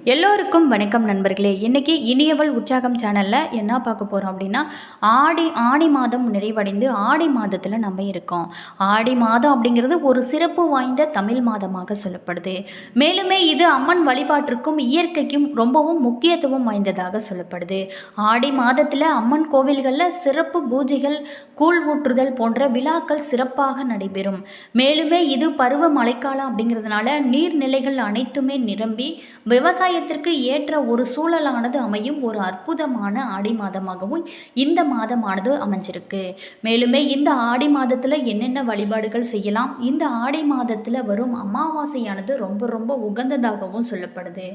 எல்லோருக்கும் வணக்கம் நண்பர்களே. இன்றைக்கி இனியவள் உற்சாகம் சேனலில் என்ன பார்க்க போகிறோம் அப்படின்னா ஆடி ஆடி மாதம் நிறைவடைந்து ஆடி மாதத்தில் நம்ம இருக்கோம். ஆடி மாதம் அப்படிங்கிறது ஒரு சிறப்பு வாய்ந்த தமிழ் மாதமாக சொல்லப்படுது. மேலுமே இது அம்மன் வழிபாட்டிற்கும் இயற்கைக்கும் ரொம்பவும் முக்கியத்துவம் வாய்ந்ததாக சொல்லப்படுது. ஆடி மாதத்தில் அம்மன் கோவில்களில் சிறப்பு பூஜைகள் கூழ் ஊற்றுதல் போன்ற விழாக்கள் சிறப்பாக நடைபெறும். மேலுமே இது பருவ மழைக்காலம் அப்படிங்கிறதுனால நீர்நிலைகள் அனைத்துமே நிரம்பி விவசாயத்திற்கு ஏற்ற ஒரு சூழலானது அமையும் ஒரு அற்புதமான ஆடி மாதமாகவும் இந்த மாதமானது அமைஞ்சிருக்கு. மேலுமே இந்த ஆடி மாதத்தில் என்னென்ன வழிபாடுகள் செய்யலாம்? இந்த ஆடி மாதத்தில் வரும் அமாவாசையானது ரொம்ப ரொம்ப உகந்ததாகவும் சொல்லப்படுது.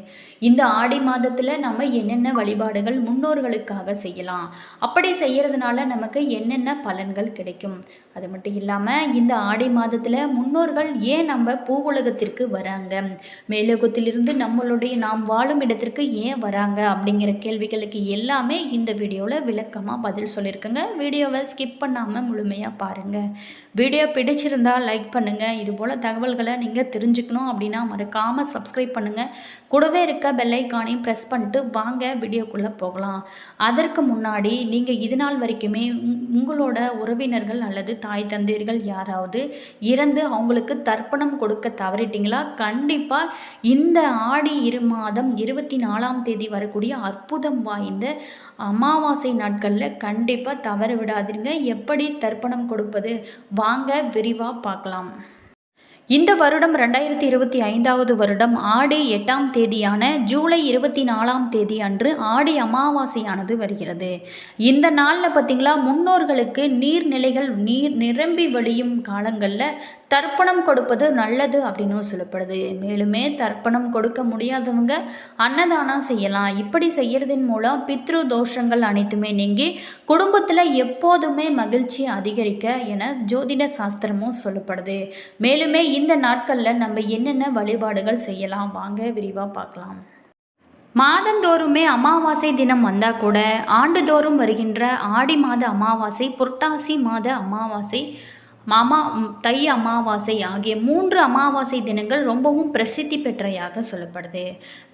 இந்த ஆடி மாதத்தில் நம்ம என்னென்ன வழிபாடுகள் முன்னோர்களுக்காக செய்யலாம்? அப்படி செய்யறதுனால நமக்கு என்னென்ன பலன்கள் கிடைக்கும்? அது மட்டும் இல்லாமல் இந்த ஆடி மாதத்தில் முன்னோர்கள் ஏன் நம்ம பூவுலகத்திற்கு வராங்க? மேலோகத்திலிருந்து நம்மளுடைய நாம் வாழும் இடத்திற்கு ஏன் வராங்க அப்படிங்கிற கேள்விகளுக்கு எல்லாமே இந்த வீடியோவில் விளக்கமாக பதில் சொல்லியிருக்கேங்க. வீடியோவை ஸ்கிப் பண்ணாமல் முழுமையாக பாருங்கள் வீடியோ பிடிச்சிருந்தால் லைக் பண்ணுங்கள் இதுபோல் தகவல்களை நீங்கள் தெரிஞ்சுக்கணும் அப்படின்னா மறக்காமல் சப்ஸ்கிரைப் பண்ணுங்கள் கூடவே இருக்க பெல்லைக்கானையும் ப்ரெஸ் பண்ணிட்டு வாங்க வீடியோக்குள்ளே போகலாம். அதற்கு முன்னாடி நீங்கள் இது நாள் வரைக்குமே உங்- உங்களோட உறவினர்கள் அல்லது தாய் தந்தையர்கள் யாராவது இறந்து அவங்களுக்கு தர்ப்பணம் கொடுக்க தவறிட்டீங்களா? கண்டிப்பாக இந்த ஆடி இருமா மாதம் இருபத்தி நாலாம் தேதி வரக்கூடிய அற்புதம் வாய்ந்த அமாவாசை நாட்களில் கண்டிப்பாக தவற விடாதீங்க. எப்படி தர்ப்பணம் கொடுப்பது? வாங்க விரிவாக பார்க்கலாம். இந்த வருடம் ரெண்டாயிரத்தி இருபத்தி ஐந்தாவது வருடம் ஆடி எட்டாம் தேதியான ஜூலை இருபத்தி நாலாம் தேதி அன்று ஆடி அமாவாசையானது வருகிறது. இந்த நாளில் பார்த்திங்களா முன்னோர்களுக்கு நீர்நிலைகள் நீர் நிரம்பி வழியும் காலங்களில் தர்ப்பணம் கொடுப்பது நல்லது அப்படின்னு சொல்லப்படுது. மேலுமே தர்ப்பணம் கொடுக்க முடியாதவங்க அன்னதானம் செய்யலாம். இப்படி செய்யறதன் மூலம் பித்ரு தோஷங்கள் அனைத்துமே நீங்கி குடும்பத்தில் எப்போதுமே மகிழ்ச்சி அதிகரிக்க என ஜோதிட சாஸ்திரமும் சொல்லப்படுது. மேலுமே இந்த நாட்களில் நம்ம என்னென்ன வழிபாடுகள் செய்யலாம்? வாங்க விரிவாக பார்க்கலாம். மாதந்தோறுமே அமாவாசை தினம் வந்தால் கூட ஆண்டுதோறும் வருகின்ற ஆடி மாத அமாவாசை புரட்டாசி மாத அமாவாசை மாமா தை அமாவாசை ஆகிய மூன்று அமாவாசை தினங்கள் ரொம்பவும் பிரசித்தி பெற்றையாக சொல்லப்படுது.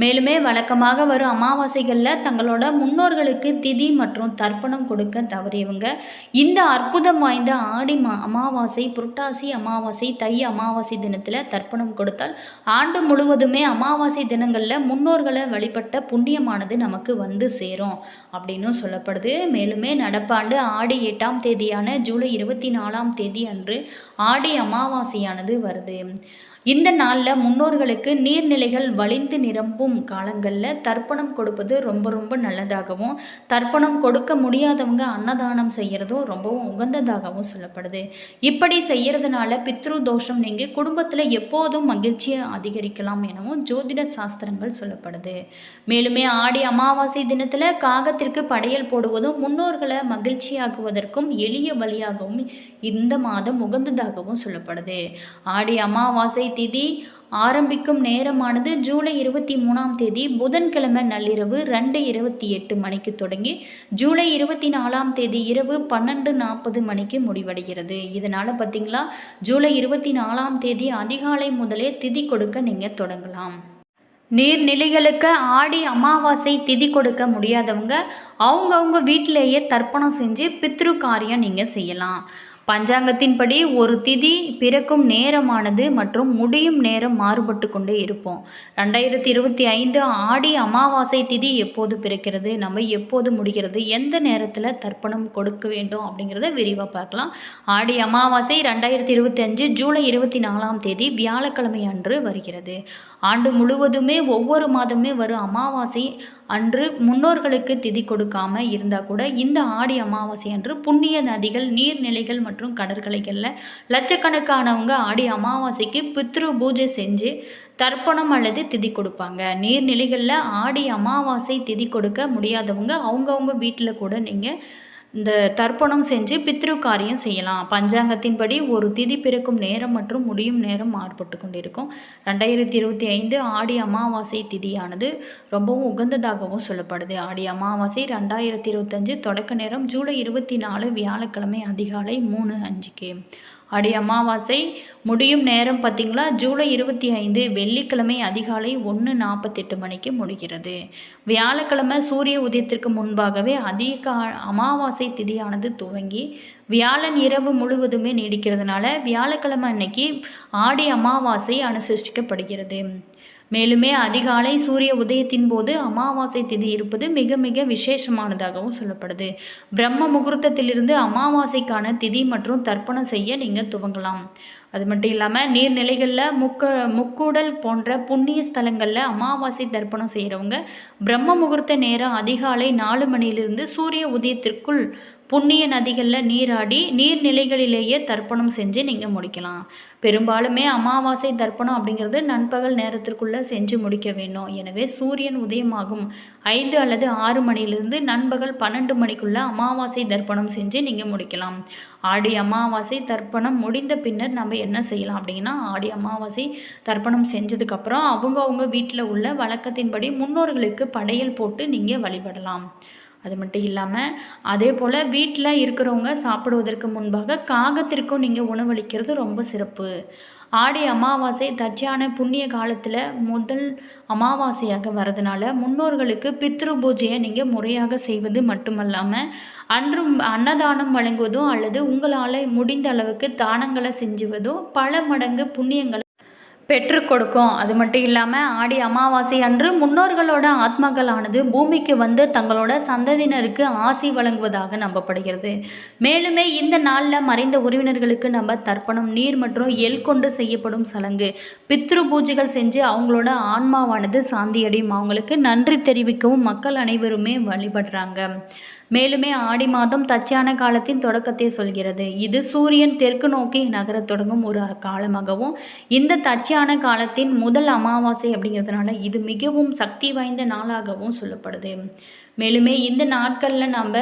மேலுமே வழக்கமாக வரும் அமாவாசைகளில் தங்களோட முன்னோர்களுக்கு திதி மற்றும் தர்ப்பணம் கொடுக்க தவறியவங்க. இந்த அற்புதம் வாய்ந்த ஆடி மா அமாவாசை புரட்டாசி அமாவாசை தை அமாவாசை தினத்தில் தர்ப்பணம் கொடுத்தால் ஆண்டு முழுவதுமே அமாவாசை தினங்களில் முன்னோர்களை வழிபட்ட புண்ணியமானது நமக்கு வந்து சேரும் அப்படின்னும் சொல்லப்படுது. மேலுமே நடப்பாண்டு ஆடி எட்டாம் தேதியான ஜூலை இருபத்தி நாலாம் தேதி அன்று ஆடி அமாவாசையானது வருது. இந்த நாளில் முன்னோர்களுக்கு நீர்நிலைகள் வழிந்து நிரம்பும் காலங்களில் தர்ப்பணம் கொடுப்பது ரொம்ப ரொம்ப நல்லதாகவும் தர்ப்பணம் கொடுக்க முடியாதவங்க அன்னதானம் செய்கிறதும் ரொம்பவும் உகந்ததாகவும் சொல்லப்படுது. இப்படி செய்கிறதுனால பித்ரு தோஷம் நீங்கள் குடும்பத்தில் எப்போதும் மகிழ்ச்சியை அதிகரிக்கலாம் எனவும் ஜோதிட சாஸ்திரங்கள் சொல்லப்படுது. மேலுமே ஆடி அமாவாசை தினத்தில் காகத்திற்கு படையல் போடுவதும் முன்னோர்களை மகிழ்ச்சியாக்குவதற்கும் எளிய வழியாகவும் இந்த மாதம் உகந்ததாகவும் சொல்லப்படுது. ஆடி அமாவாசை திதி ஆரம்பிக்கும் நேரமானது ஜூலை இருபத்தி மூணாம் தேதி புதன்கிழமை நள்ளிரவு ரெண்டு இருபத்தி எட்டு மணிக்கு தொடங்கி ஜூலை இருபத்தி நாலாம் தேதி இரவு பன்னெண்டு நாற்பது மணிக்கு முடிவடைகிறது. இதனால் பார்த்தீங்களா ஜூலை இருபத்தி நாலாம் தேதி அதிகாலை முதலே திதி கொடுக்க நீங்கள் தொடங்கலாம். நீர்நிலைகளுக்கு ஆடி அமாவாசை திதி கொடுக்க முடியாதவங்க அவங்கவுங்க வீட்டிலேயே தர்ப்பணம் செஞ்சு பித்ரு காரியம் நீங்கள் செய்யலாம். பஞ்சாங்கத்தின்படி ஒரு திதி பிறக்கும் நேரமானது மற்றும் முடியும் நேரம் மாறுபட்டு கொண்டே இருப்போம். ரெண்டாயிரத்தி இருபத்தி ஐந்து ஆடி அமாவாசை திதி எப்போது பிறக்கிறது? நம்ம எப்போது முடிகிறது? எந்த நேரத்தில் தர்ப்பணம் கொடுக்க வேண்டும் அப்படிங்கிறத விரிவாக பார்க்கலாம். ஆடி அமாவாசை ரெண்டாயிரத்தி இருபத்தி அஞ்சு ஜூலை இருபத்தி நாலாம் தேதி வியாழக்கிழமை அன்று வருகிறது. ஆண்டு முழுவதுமே ஒவ்வொரு மாதமே வரும் அமாவாசை அன்று முன்னோர்களுக்கு திதி கொடுக்காம இருந்தால் கூட இந்த ஆடி அமாவாசை அன்று புண்ணிய நதிகள் நீர்நிலைகள் மற்றும் மற்றும் கடற்கரைகளில் லட்சக்கணக்கானவங்க ஆடி அமாவாசைக்கு பித்ரு பூஜை செஞ்சு தர்ப்பணம் அல்லது திதி கொடுப்பாங்க. நீர்நிலைகளில் ஆடி அமாவாசை திதி கொடுக்க முடியாதவங்க அவங்கவுங்க வீட்டில் கூட நீங்கள் இந்த தர்ப்பணம் செஞ்சு பித்ரு காரியம் செய்யலாம். பஞ்சாங்கத்தின்படி ஒரு திதி பிறக்கும் நேரம் மற்றும் முடியும் நேரம் மாறுபட்டு கொண்டிருக்கும். ரெண்டாயிரத்தி இருபத்தி ஐந்து ஆடி அமாவாசை திதியானது ரொம்பவும் உகந்ததாகவும் சொல்லப்படுது. ஆடி அமாவாசை ரெண்டாயிரத்தி இருபத்தஞ்சு தொடக்க நேரம் ஜூலை இருபத்தி நாலு வியாழக்கிழமை அதிகாலை மூணு அஞ்சுக்கு. ஆடி அமாவாசை முடியும் நேரம் பார்த்திங்களா? ஜூலை இருபத்தி ஐந்து வெள்ளிக்கிழமை அதிகாலை ஒன்று நாற்பத்தெட்டு மணிக்கு முடிகிறது. வியாழக்கிழமை சூரிய உதயத்திற்கு முன்பாகவே அதிக அமாவாசை திதியானது துவங்கி வியாழன் இரவு முழுவதுமே நீடிக்கிறதுனால வியாழக்கிழமை அன்னைக்கு ஆடி அமாவாசை அனுசரிக்கப்படுகிறது. மேலுமே அதிகாலை சூரிய உதயத்தின் போது அமாவாசை திதி இருப்பது மிக மிக விசேஷமானதாகவும் சொல்லப்படுது. பிரம்ம முகூர்த்தத்திலிருந்து அமாவாசைக்கான திதி மற்றும் தர்ப்பணம் செய்ய நீங்கள் துவங்கலாம். அது மட்டும் இல்லாமல் நீர்நிலைகளில் முக்க முக்கூடல் போன்ற புண்ணிய ஸ்தலங்களில் அமாவாசை தர்ப்பணம் செய்கிறவங்க பிரம்ம முகூர்த்த நேரம் அதிகாலை நாலு மணியிலிருந்து சூரிய உதயத்திற்குள் புண்ணிய நதிகளில் நீராடி நீர்நிலைகளிலேயே தர்ப்பணம் செஞ்சு நீங்கள் முடிக்கலாம். பெரும்பாலுமே அமாவாசை தர்ப்பணம் அப்படிங்கிறது நண்பகல் நேரத்திற்குள்ளே செஞ்சு முடிக்க வேண்டும். எனவே சூரியன் உதயமாகும் ஐந்து அல்லது ஆறு மணியிலிருந்து நண்பகல் பன்னெண்டு மணிக்குள்ளே அமாவாசை தர்ப்பணம் செஞ்சு நீங்கள் முடிக்கலாம். ஆடி அமாவாசை தர்ப்பணம் முடிந்த பின்னர் நம்ம என்ன செய்யலாம் அப்படின்னா ஆடி அமாவாசை தர்ப்பணம் செஞ்சதுக்கப்புறம் அவங்கவுங்க வீட்டில் உள்ள வழக்கத்தின்படி முன்னோர்களுக்கு படையல் போட்டு நீங்கள் வழிபடலாம். அது மட்டும் இல்லாமல் அதே போல் வீட்டில் இருக்கிறவங்க சாப்பிடுவதற்கு முன்பாக காகத்திற்கும் நீங்கள் உணவளிக்கிறது ரொம்ப சிறப்பு. ஆடி அமாவாசை தட்சியான புண்ணிய காலத்தில் முதல் அமாவாசையாக வரதுனால முன்னோர்களுக்கு பித்ரு பூஜையை நீங்கள் முறையாக செய்வது மட்டுமல்லாமல் அன்றும் அன்னதானம் வழங்குவதும் அல்லது உங்களால் முடிந்த அளவுக்கு தானங்களை செஞ்சுவதும் பல மடங்கு புண்ணியங்களை பெற்று கொடுக்கும். அது மட்டும் இல்லாமல் ஆடி அமாவாசை அன்று முன்னோர்களோட ஆத்மாக்களானது பூமிக்கு வந்து தங்களோட சந்ததியினருக்கு ஆசி வழங்குவதாக நம்பப்படுகிறது. மேலுமே இந்த நாளில் மறைந்த உறவினர்களுக்கு நம்ம தர்ப்பணம் நீர் மற்றும் எல் கொண்டு செய்யப்படும் சலங்கு பித்ரு பூஜைகள் செஞ்சு அவங்களோட ஆன்மாவானது சாந்தியடையும். அவங்களுக்கு நன்றி தெரிவிக்கவும் மக்கள் அனைவருமே வழிபடுறாங்க. மேலுமே ஆடி மாதம் தச்சான காலத்தின் தொடக்கத்தை சொல்கிறது. இது சூரியன் தெற்கு நோக்கி நகரத் தொடங்கும் ஒரு காலமாகவும் இந்த தச்சியான காலத்தின் முதல் அமாவாசை அப்படிங்கிறதுனால இது மிகவும் சக்தி வாய்ந்த நாளாகவும் சொல்லப்படுது. மேலுமே இந்த நாட்களில் நம்ம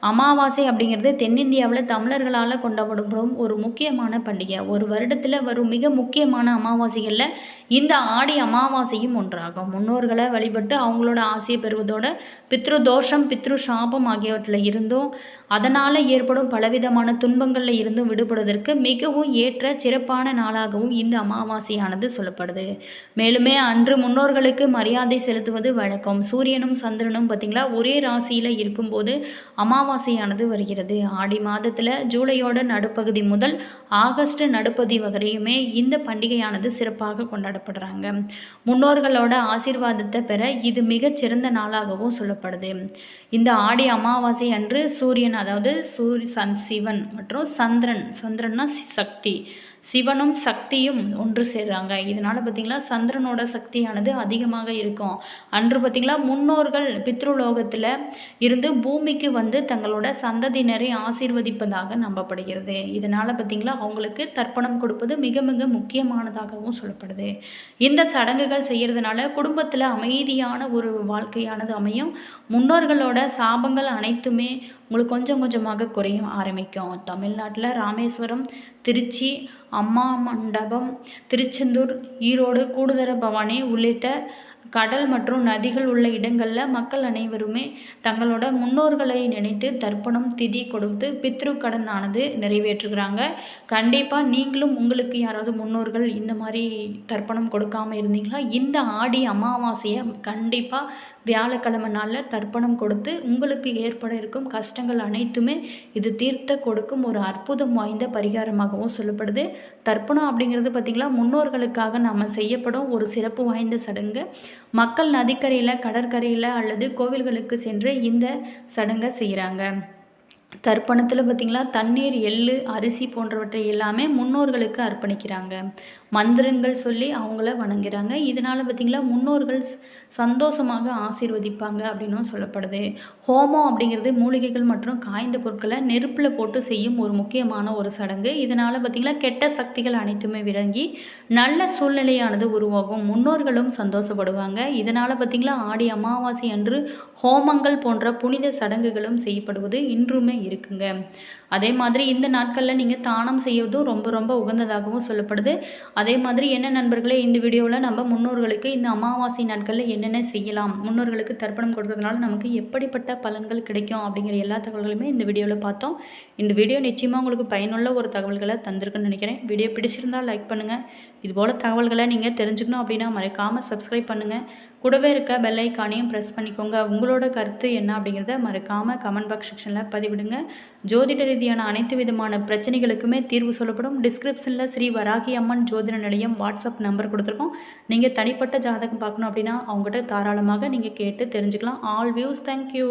அமாவாசை அப்படிங்கிறது தென்னிந்தியாவில் தமிழர்களால் கொண்டாடப்படும் ஒரு முக்கியமான பண்டிகை. ஒரு வருடத்தில் வரும் மிக முக்கியமான அமாவாசைகளில் இந்த ஆடி அமாவாசையும் ஒன்றாகும். முன்னோர்களை வழிபட்டு அவங்களோட ஆசையை பெறுவதோட பித்ரு தோஷம் பித்ரு சாபம் ஆகியவற்றில் இருந்தும் அதனால் ஏற்படும் பலவிதமான துன்பங்களில் இருந்தும் விடுபடுவதற்கு மிகவும் ஏற்ற சிறப்பான நாளாகவும் இந்த அமாவாசையானது சொல்லப்படுது. மேலுமே அன்று முன்னோர்களுக்கு மரியாதை செலுத்துவது வழக்கம். சூரியனும் சந்திரனும் பார்த்திங்களா ஒரே ராசியில் இருக்கும்போது அமாவாசையானது வருகிறது. ஆடி மாதத்தில் ஜூலையோட நடுப்பகுதி முதல் ஆகஸ்ட் நடுப்பகுதி வரையுமே இந்த பண்டிகையானது சிறப்பாக கொண்டாடப்படுறாங்க. முன்னோர்களோட ஆசீர்வாதத்தை பெற இது மிகச்சிறந்த நாளாகவும் சொல்லப்படுது. இந்த ஆடி அமாவாசை அன்று சூரியன் அதாவது சூரிய சன் சிவன் மற்றும் சந்திரன் சந்திரன்னா சக்தி சிவனும் சக்தியும் ஒன்று சேர்றாங்க. இதனால் பார்த்திங்களா சந்திரனோட சக்தியானது அதிகமாக இருக்கும். அன்று பார்த்திங்களா முன்னோர்கள் பித்ருலோகத்தில் இருந்து பூமிக்கு வந்து தங்களோட சந்ததியினரை ஆசீர்வதிப்பதாக நம்பப்படுகிறது. இதனால் பார்த்திங்களா அவங்களுக்கு தர்ப்பணம் கொடுப்பது மிக மிக முக்கியமானதாகவும் சொல்லப்படுது. இந்த சடங்குகள் செய்கிறதுனால குடும்பத்தில் அமைதியான ஒரு வாழ்க்கையானது அமையும். முன்னோர்களோட சாபங்கள் அனைத்துமே உங்களுக்கு கொஞ்சம் கொஞ்சமாக குறையும் ஆரம்பிக்கும். தமிழ்நாட்டில் ராமேஸ்வரம் திருச்சி அம்மா மண்டபம் திருச்செந்தூர் ஈரோடு கூடுதர பவானி உள்ளிட்ட கடல் மற்றும் நதிகள் உள்ள இடங்களில் மக்கள் அனைவருமே தங்களோட முன்னோர்களை நினைத்து தர்ப்பணம் திதி கொடுத்து பித்ரு கடன் ஆனது நிறைவேற்றுகிறாங்க. கண்டிப்பாக நீங்களும் உங்களுக்கு யாராவது முன்னோர்கள் இந்த மாதிரி தர்ப்பணம் கொடுக்காமல் இருந்தீங்களா? இந்த ஆடி அமாவாசையை கண்டிப்பாக வியாழக்கிழமை நாளில் தர்ப்பணம் கொடுத்து உங்களுக்கு ஏற்பட இருக்கும் கஷ்டங்கள் அனைத்துமே இது தீர்த்த கொடுக்கும் ஒரு அற்புதம் வாய்ந்த பரிகாரமாகவும் சொல்லப்படுது. தர்ப்பணம் அப்படிங்கிறது பார்த்திங்களா முன்னோர்களுக்காக நாம் செய்யப்படும் ஒரு சிறப்பு வாய்ந்த சடங்கு. மக்கள் நதிக்கரையில் கடற்கரையில் அல்லது கோவில்களுக்கு சென்று இந்த சடங்கை செய்கிறாங்க தர்ப்பணத்தில் பார்த்திங்களா தண்ணீர் எள்ளு அரிசி போன்றவற்றை எல்லாமே முன்னோர்களுக்கு அர்ப்பணிக்கிறாங்க. மந்திரங்கள் சொல்லி அவங்கள வணங்குறாங்க. இதனால் பார்த்திங்களா முன்னோர்கள் சந்தோஷமாக ஆசீர்வதிப்பாங்க அப்படின்னும் சொல்லப்படுது. ஹோமம் அப்படிங்கிறது மூலிகைகள் மற்றும் காய்ந்த பொருட்களை நெருப்பில் போட்டு செய்யும் ஒரு முக்கியமான ஒரு சடங்கு. இதனால் பார்த்திங்கன்னா கெட்ட சக்திகள் அனைத்துமே விளங்கி நல்ல சூழ்நிலையானது உருவாகும். முன்னோர்களும் சந்தோஷப்படுவாங்க. இதனால் பார்த்திங்கன்னா ஆடி அமாவாசை அன்று ஹோமங்கள் போன்ற புனித சடங்குகளும் செய்யப்படுவது இன்றுமே இருக்குங்க. அதே மாதிரி இந்த நாட்களில் நீங்கள் தானம் செய்வதும் ரொம்ப ரொம்ப உகந்ததாகவும் சொல்லப்படுது. அதே மாதிரி என்ன நண்பர்களே இந்த வீடியோவில் நம்ம முன்னோர்களுக்கு இந்த அமாவாசை நாட்களில் என்னென்ன செய்யலாம் முன்னோர்களுக்கு தர்ப்பணம் கொடுக்கறதுனால நமக்கு எப்படிப்பட்ட பலன்கள் கிடைக்கும் அப்படிங்கிற எல்லா தகவல்களுமே இந்த வீடியோவில் பார்த்தோம். இந்த வீடியோ நிச்சயமாக உங்களுக்கு பயனுள்ள ஒரு தகவல்களை தந்திருக்குன்னு நினைக்கிறேன். வீடியோ பிடிச்சிருந்தால் லைக் பண்ணுங்கள் இதுபோல் தகவல்களை நீங்கள் தெரிஞ்சுக்கணும் அப்படின்னா மறக்காமல் சப்ஸ்கிரைப் பண்ணுங்கள் கூடவே இருக்க பெல் ஐக்கானையும் ப்ரெஸ் பண்ணிக்கோங்க. உங்களோட கருத்து என்ன அப்படிங்கிறத மறக்காமல் கமெண்ட் பாக்ஸ் செக்ஷனில் பதிவிடுங்க. ஜோதிட ரீதியான அனைத்து விதமான பிரச்சனைகளுக்குமே தீர்வு சொல்லப்படும். டிஸ்கிரிப்ஷனில் ஸ்ரீ வராகி அம்மன் ஜோதிட நிலையம் வாட்ஸ்அப் நம்பர் கொடுத்துருக்கோம். நீங்கள் தனிப்பட்ட ஜாதகம் பார்க்கணும் அப்படின்னா அவங்ககிட்ட தாராளமாக நீங்கள் கேட்டு தெரிஞ்சுக்கலாம். All views thank you